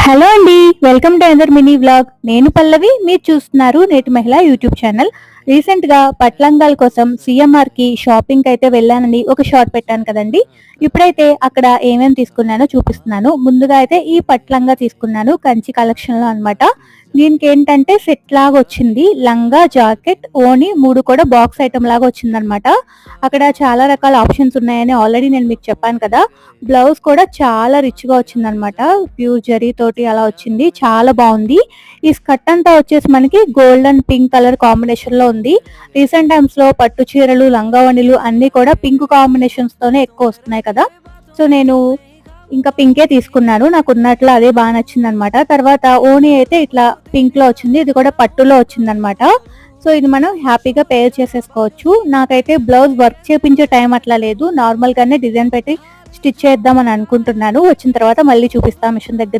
Hello అండి welcome to అందర్ mini vlog నేను పల్లవి మీరు చూస్తున్నారు నేటి మహిళ యూట్యూబ్ ఛానల్. రీసెంట్గా పట్లంగాల కోసం సిఎంఆర్కి షాపింగ్ అయితే వెళ్ళానని ఒక షార్ట్ పెట్టాను కదండి. ఇప్పుడైతే అక్కడ ఏమేమి తీసుకున్నానో చూపిస్తున్నాను. ముందుగా అయితే ఈ పట్లంగా తీసుకున్నాను కంచి కలెక్షన్లో అన్నమాట. దీనికి ఏంటంటే సెట్ లాగా వచ్చింది. లంగా జాకెట్ ఓని మూడు కూడా బాక్స్ ఐటమ్ లాగా వచ్చింది అనమాట అక్కడ చాలా రకాల ఆప్షన్స్ ఉన్నాయని ఆల్రెడీ నేను మీకు చెప్పాను కదా. బ్లౌజ్ కూడా చాలా రిచ్గా వచ్చింది అనమాట ప్యూర్ జరీ తోటి అలా వచ్చింది. చాలా బాగుంది. ఈ స్కర్ట్ అంతా వచ్చేసి మనకి గోల్డ్ అండ్ పింక్ కలర్ కాంబినేషన్లో ఉంది. రీసెంట్ టైమ్స్లో పట్టు చీరలు లంగావణిలు అన్ని కూడా పింక్ కాంబినేషన్స్ తోనే ఎక్కువ వస్తున్నాయి కదా. సో నేను ఇంకా పింకే తీసుకున్నాను. నాకు ఉన్నట్లు అదే బాగా నచ్చింది అనమాట తర్వాత ఓనీ అయితే ఇట్లా పింక్లో వచ్చింది. ఇది కూడా పట్టులో వచ్చింది అనమాట సో ఇది మనం హ్యాపీగా పేర్ చేసేసుకోవచ్చు. నాకైతే బ్లౌజ్ వర్క్ చేపించే టైం అట్లా లేదు. నార్మల్ గానే డిజైన్ పెట్టి స్టిచ్ చేద్దామని అనుకుంటున్నాను. వచ్చిన తర్వాత మళ్ళీ చూపిస్తాను మిషన్ దగ్గర నుంచి.